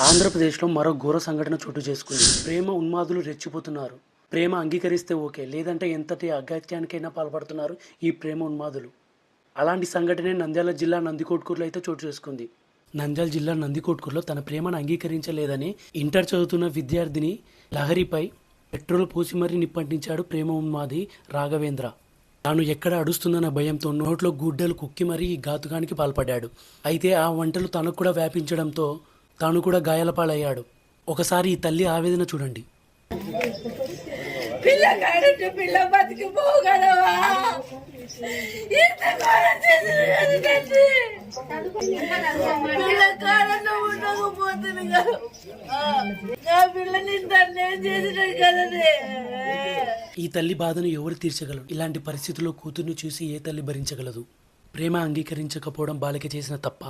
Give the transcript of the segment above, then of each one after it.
ఆంధ్రప్రదేశ్లో మరో ఘోర సంఘటన చోటు చేసుకుంది. ప్రేమ ఉన్మాదులు రెచ్చిపోతున్నారు. ప్రేమ అంగీకరిస్తే ఓకే. లేదంటే ఎంతటి అగత్యానికైనా పాల్పడుతున్నారు ఈ ప్రేమ ఉన్మాదులు. అలాంటి సంఘటనే నంద్యాల జిల్లా నందికోట్కూరులో అయితే చోటు చేసుకుంది. నంద్యాల జిల్లా నందికోట్కూరులో తన ప్రేమను అంగీకరించలేదని ఇంటర్ చదువుతున్న విద్యార్థిని లహరిపై పెట్రోల్ పోసి మరీ నిప్పంటించాడు ప్రేమ ఉన్మాది రాఘవేంద్ర. తాను ఎక్కడ అడుస్తుందన్న భయంతో నోట్లో గుడ్డలు కుక్కి మరీ ఈ ఘాతుకానికి పాల్పడ్డాడు. అయితే ఆ వంటలు తనకు కూడా వ్యాపించడంతో తాను కూడా గాయాలపాలయ్యాడు. ఒకసారి ఈ తల్లి ఆవేదన చూడండి. పిల్ల కాడంటే పిల్ల బతికి పోగలవా? ఇంత ఘోరం చేసిన ఎందుకంటే పిల్ల కాడంలో ఉండకపోతుంది కదా. నా పిల్లని ఇంత అన్యాయం చేసిన కదనే. ఈ తల్లి బాధను ఎవరు తీర్చగలరు? ఇలాంటి పరిస్థితుల్లో కూతుర్ని చూసి ఏ తల్లి భరించగలదు? ప్రేమ అంగీకరించకపోవడం బాలిక చేసిన తప్ప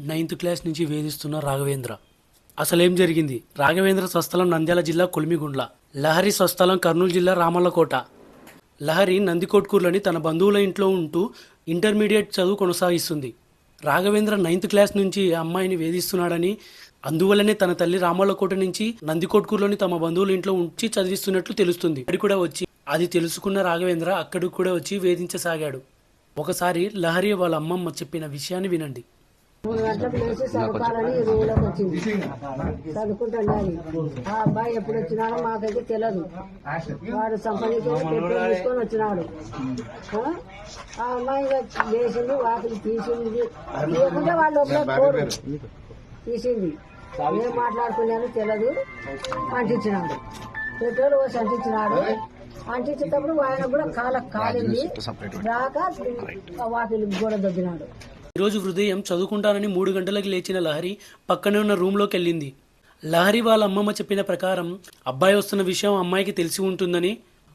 నైన్త్ క్లాస్ నుంచి వేధిస్తున్న రాఘవేంద్ర. అసలేం జరిగింది? రాఘవేంద్ర స్వస్థలం నంద్యాల జిల్లా కొలిమిగుండ్ల. లహరి స్వస్థలం కర్నూలు జిల్లా రామల్లకోట. లహరి నందికోట్కూరులోని తన బంధువుల ఇంట్లో ఉంటూ ఇంటర్మీడియట్ చదువు కొనసాగిస్తుంది. రాఘవేంద్ర నైన్త్ క్లాస్ నుంచి అమ్మాయిని వేధిస్తున్నాడని అందువల్లనే తన తల్లి రామల్లకోట నుంచి నందికోట్కూరులోని తమ బంధువుల ఇంట్లో ఉంచి చదివిస్తున్నట్లు తెలుస్తుంది. అది కూడా వచ్చి అది తెలుసుకున్న రాఘవేంద్ర అక్కడికి కూడా వచ్చి వేధించసాగాడు. ఒకసారి లహరి వాళ్ళ అమ్మమ్మ చెప్పిన విషయాన్ని వినండి. మూడు గంటలకు లేచి చదువుకోవాలని ఈ రూమ్లోకి వచ్చింది. చదువుకుంటున్నాను ఆ అబ్బాయి ఎప్పుడు వచ్చినాడో మాకైతే తెలియదు వాడు పెట్రోల్ తీసుకొని వచ్చినాడు. ఆ? ఆ అమ్మాయి లేచింది వాకిలి తీసింది. లేకుంటే వాళ్ళు లోపల తీసింది. ఏం మాట్లాడుకున్నారో తెలియదు అంటించినాడు. పెట్రోల్ పోసి అంటించినాడు. అంటించేటప్పుడు ఆయన కూడా కాల కాలింది. రాక వాకిలి గోడ దొబ్బినాడు. ఈరోజు హృదయం చదువుకుంటానని మూడు గంటలకు లేచిన లహరి పక్కనే ఉన్న రూమ్లోకి వెళ్ళింది. లహరి వాళ్ళ అమ్మమ్మ చెప్పిన ప్రకారం అబ్బాయి వస్తున్న విషయం అమ్మాయికి తెలిసి ఉంటుందని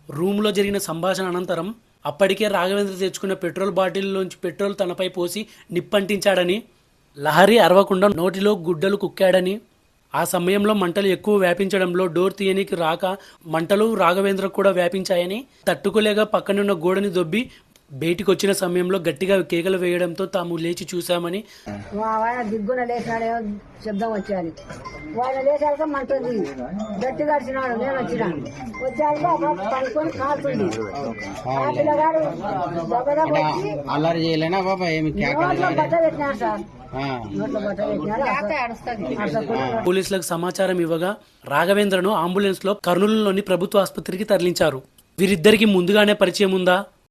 రూమ్లో జరిగిన సంభాషణ అనంతరం అప్పటికే రాఘవేంద్ర తెచ్చుకున్న పెట్రోల్ బాటిల్లోంచి పెట్రోల్ తనపై పోసి నిప్పంటించాడని లహరి అరవకుండా నోటిలో గుడ్డలు కుక్కాడని ఆ సమయంలో మంటలు ఎక్కువ వ్యాపించడంలో డోర్ తీయనికి రాక మంటలు రాఘవేంద్ర కూడా వ్యాపించాయని తట్టుకోలేక పక్కనున్న గోడని దొబ్బి బయటికి వచ్చిన సమయంలో గట్టిగా కేకలు వేయడంతో తాము లేచి చూశామని మా ఆయన దిగ్గున లేచినాడేమో శబ్దం వచ్చాను ఆయన లేచాక మంటుంది గట్టిగా అడిచినాడు నేను వచ్చిన. వచ్చాక పనుకొని కాలుతుంది ఆ పిల్లగాడు దెబ్బగా వచ్చి అల్లరి చేయలేనా బాబా? ఏమి బట్ట పెట్టినాడు సార్. పోలీసులకు సమాచారం ఇవ్వగా రాఘవేంద్రను అంబులెన్స్లో కర్నూలులోని ప్రభుత్వ ఆసుపత్రికి తరలించారు. వీరిద్దరికి ముందుగానే పరిచయం ఉందా?